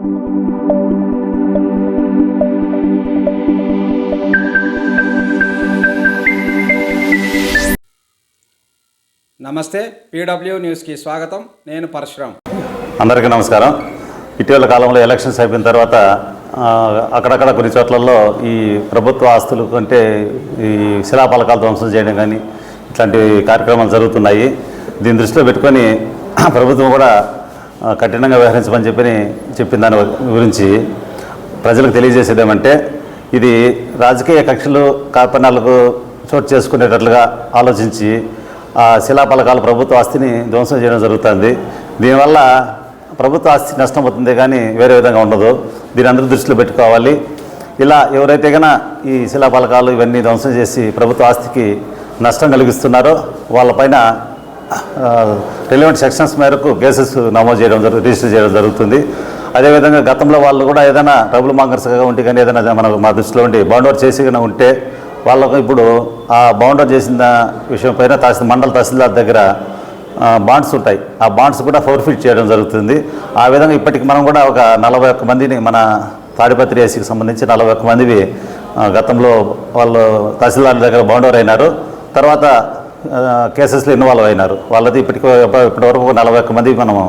నమస్తే పీడబ్ల్యూ న్యూస్కి స్వాగతం. నేను పరశురామ్ అందరికీ నమస్కారం. ఇటీవల కాలంలో ఎలక్షన్స్ అయిపోయిన తర్వాత అక్కడక్కడ కొన్ని చోట్లలో ఈ ప్రభుత్వ ఆస్తులు కంటే ఈ శిలాపలకాలు ధ్వంసం చేయడం కానీ ఇట్లాంటి కార్యక్రమాలు జరుగుతున్నాయి. దీని దృష్టిలో పెట్టుకొని ప్రభుత్వం కూడా కఠినంగా వ్యవహరించమని చెప్పి చెప్పిన దాని గురించి ప్రజలకు తెలియజేసేది ఏమంటే ఇది రాజకీయ కక్షలు కార్పణాలకు చోటు చేసుకునేటట్లుగా ఆలోచించి ఆ శిలాపలకాలు ప్రభుత్వ ఆస్తిని ధ్వంసం చేయడం జరుగుతుంది. దీనివల్ల ప్రభుత్వ ఆస్తి నష్టం అవుతుంది కానీ వేరే విధంగా ఉండదు. దీని అందరూ దృష్టిలో పెట్టుకోవాలి. ఇలా ఎవరైతే కన్నా ఈ శిలాపలకాలు ఇవన్నీ ధ్వంసం చేసి ప్రభుత్వ ఆస్తికి నష్టం కలిగిస్తున్నారో వాళ్ళపైన రిలవెంట్ సెక్షన్స్ మేరకు కేసెస్ నమోదు చేయడం జరుగుతుంది రిజిస్టర్ చేయడం జరుగుతుంది. అదేవిధంగా గతంలో వాళ్ళు కూడా ఏదైనా ట్రబుల్ మాంగర్స్గా ఉంటే కానీ ఏదైనా మన మా దృష్టిలో ఉండి బౌండర్ చేసి కానీ ఉంటే వాళ్ళకు ఇప్పుడు ఆ బౌండర్ చేసిన విషయం పైన తహసీల్ మండల తహసీల్దార్ దగ్గర బాండ్స్ ఉంటాయి. ఆ బాండ్స్ కూడా ఫోర్ఫిట్ చేయడం జరుగుతుంది. ఆ విధంగా ఇప్పటికి మనం కూడా ఒక నలభై ఒక్క మందిని మన తాడిపత్రి ఏసీకి సంబంధించి నలభై ఒక్క మందివి గతంలో వాళ్ళు తహసీల్దార్ దగ్గర బౌండర్ అయినారు. తర్వాత కేసెస్లో ఇన్వాల్వ్ అయినారు. వాళ్ళది ఇప్పటికి ఇప్పటివరకు ఒక నలభై ఒక్క మంది మనము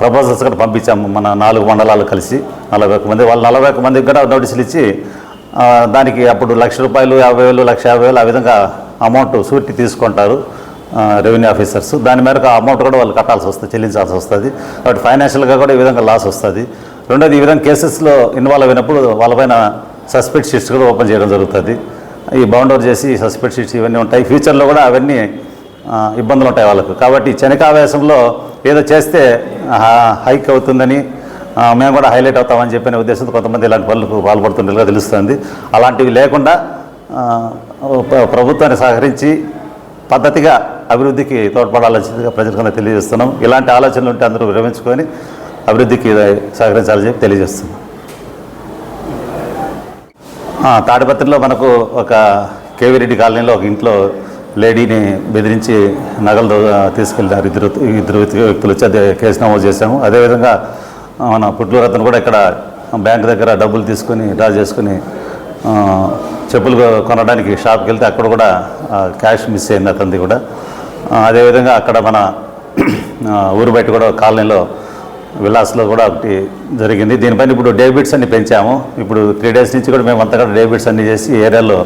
ప్రపోజల్స్ కూడా పంపించాము మన నాలుగు మండలాలు కలిసి నలభై ఒక్క మంది. వాళ్ళు నలభై ఒక్క మందికి కూడా నోటీసులు ఇచ్చి దానికి అప్పుడు లక్ష రూపాయలు యాభై వేలు లక్ష యాభై వేలు ఆ విధంగా అమౌంట్ సూరిటీ తీసుకుంటారు రెవెన్యూ ఆఫీసర్స్ దాని మేరకు ఆ అమౌంట్ కూడా వాళ్ళు కట్టాల్సి వస్తుంది చెల్లించాల్సి వస్తుంది. కాబట్టి ఫైనాన్షియల్గా కూడా ఈ విధంగా లాస్ వస్తుంది. రెండోది ఈ విధంగా కేసెస్లో ఇన్వాల్వ్ అయినప్పుడు వాళ్ళపైన సస్పెక్ట్ షీట్స్ కూడా ఓపెన్ చేయడం జరుగుతుంది. ఈ బౌండర్ చేసి సస్పెక్ట్ షీట్స్ ఇవన్నీ ఉంటాయి. ఫ్యూచర్లో కూడా అవన్నీ ఇబ్బందులు ఉంటాయి వాళ్ళకు. కాబట్టి చనికావేశంలో ఏదో చేస్తే హైక్ అవుతుందని మేము కూడా హైలైట్ అవుతామని చెప్పిన ఉద్దేశంతో కొంతమంది ఇలాంటి పనులకు పాల్పడుతున్నట్లుగా తెలుస్తుంది. అలాంటివి లేకుండా ప్రభుత్వాన్ని సహకరించి పద్ధతిగా అభివృద్ధికి తోడ్పడాల్సిందిగా ప్రజలకు తెలియజేస్తున్నాం. ఇలాంటి ఆలోచనలు ఉంటే అందరూ విరమించుకొని అభివృద్ధికి సహకరించాలని చెప్పి తెలియజేస్తున్నాం. తాడిపత్రిలో మనకు ఒక కేవిరెడ్డి కాలనీలో ఒక ఇంట్లో లేడీని బెదిరించి నగలు తీసుకెళ్ళారు ఇద్దరు ఇద్దరు వ్యక్తులు వచ్చి అదే కేసు నమోదు చేశాము. అదేవిధంగా మన పుట్లూరు అతను కూడా ఇక్కడ బ్యాంక్ దగ్గర డబ్బులు తీసుకొని డ్రా చేసుకుని చెప్పులు కొనడానికి షాప్కి వెళ్తే అక్కడ కూడా క్యాష్ మిస్ అయింది అతనిది కూడా. అదేవిధంగా అక్కడ మన ఊరు బయట కూడా కాలనీలో విలాస్లో కూడా ఒకటి జరిగింది. దీనిపైన ఇప్పుడు డేబిట్స్ అన్ని పెంచాము. ఇప్పుడు త్రీ డేస్ నుంచి కూడా మేము అంతగా కూడా డేబిట్స్ అన్ని చేసి ఏరియాలో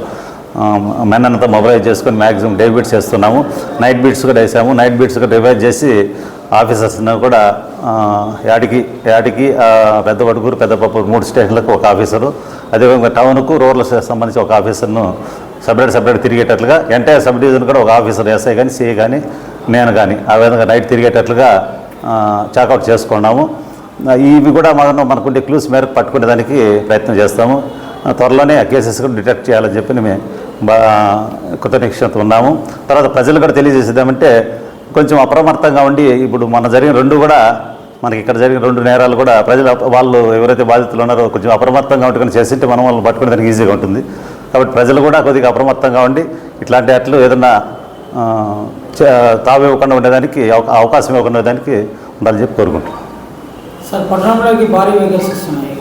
మెన్ అంతా మొబైలైజ్ చేసుకొని మ్యాక్సిమం డేబిట్స్ చేస్తున్నాము. నైట్ బీట్స్ కూడా వేసాము. నైట్ బీట్స్ కూడా రివైజ్ చేసి ఆఫీసర్స్ని కూడా యాడికి యాడికి పెద్ద పడుకూరు పెద్ద పప్పు మూడు స్టేషన్లకు ఒక ఆఫీసరు. అదేవిధంగా టౌన్కు రూరల్ సంబంధించి ఒక ఆఫీసర్ను సపరేట్ సపరేట్ తిరిగేటట్లుగా ఎంటైర్ సబ్ డివిజన్ కూడా ఒక ఆఫీసర్ ఎస్ఐ కానీ సిఐ కానీ నేను కానీ ఆ విధంగా నైట్ తిరిగేటట్లుగా చాకౌట్ చేసుకున్నాము. ఇవి కూడా మనం మనకుండే క్లూస్ మేరకు పట్టుకునేదానికి ప్రయత్నం చేస్తాము. త్వరలోనే ఆ కేసెస్ కూడా డిటెక్ట్ చేయాలని చెప్పి మేము బా ఉన్నాము. తర్వాత ప్రజలు కూడా తెలియజేసేదామంటే కొంచెం అప్రమత్తంగా ఉండి ఇప్పుడు మన జరిగిన రెండు కూడా మనకి ఇక్కడ జరిగిన రెండు నేరాలు కూడా ప్రజలు వాళ్ళు ఎవరైతే బాధితులు ఉన్నారో కొంచెం అప్రమత్తంగా ఉంటుకొని చేసింటే మనం వాళ్ళని పట్టుకునేదానికి ఈజీగా ఉంటుంది. కాబట్టి ప్రజలు కూడా కొద్దిగా అప్రమత్తంగా ఉండి ఇట్లాంటి అట్లు ఏదన్నా తావు ఇవ్వకుండా ఉండేదానికి అవ- అవకాశం ఇవ్వకుండా ఉండేదానికి ఉండాలని చెప్పి కోరుకుంటున్నాం. సార్ పట్టణంలోకి భారీ వెహికల్స్ వస్తున్నాయి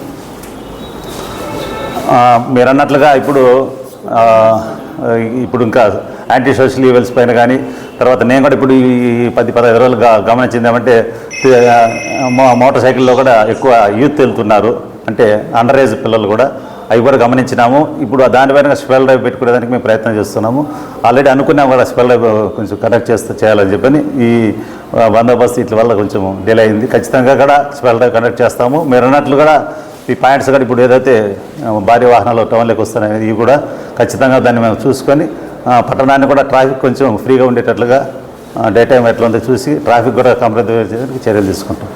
ఆ, మీరు అన్నట్లుగా ఇప్పుడు ఇప్పుడు ఇంకా యాంటీ సోషల్ ఈవెల్స్ పైన కానీ తర్వాత నేను కూడా ఇప్పుడు ఈ పది పదహైదు రోజులు గమనించింది ఏమంటే మోటార్ సైకిల్లో కూడా ఎక్కువ యూత్ వెళ్తున్నారు. అంటే అండర్ ఏజ్ పిల్లలు కూడా అవి కూడా గమనించినాము. ఇప్పుడు దానిపైన స్పెల్ డ్రైవ్ పెట్టుకునేదానికి మేము ప్రయత్నం చేస్తున్నాము. ఆల్రెడీ అనుకున్నాము కూడా స్పెల్ డ్రైవ్ కొంచెం కనెక్ట్ చేస్తూ చేయాలని చెప్పని. ఈ బందోబస్తు ఇట్ల వల్ల కొంచెం డిలే అయింది. ఖచ్చితంగా కూడా స్పెల్ డ్రైవ్ కనెక్ట్ చేస్తాము. మీరు అన్నట్లు కూడా ఈ పాయింట్స్ కూడా ఇప్పుడు ఏదైతే భారీ వాహనాలు టౌన్లోకి వస్తున్నాయి ఇవి కూడా ఖచ్చితంగా దాన్ని మేము చూసుకొని పట్టణాన్ని కూడా ట్రాఫిక్ కొంచెం ఫ్రీగా ఉండేటట్లుగా డే టైం ఎట్లా ఉందో చూసి ట్రాఫిక్ కూడా కంప్లీట్ చర్యలు తీసుకుంటాం.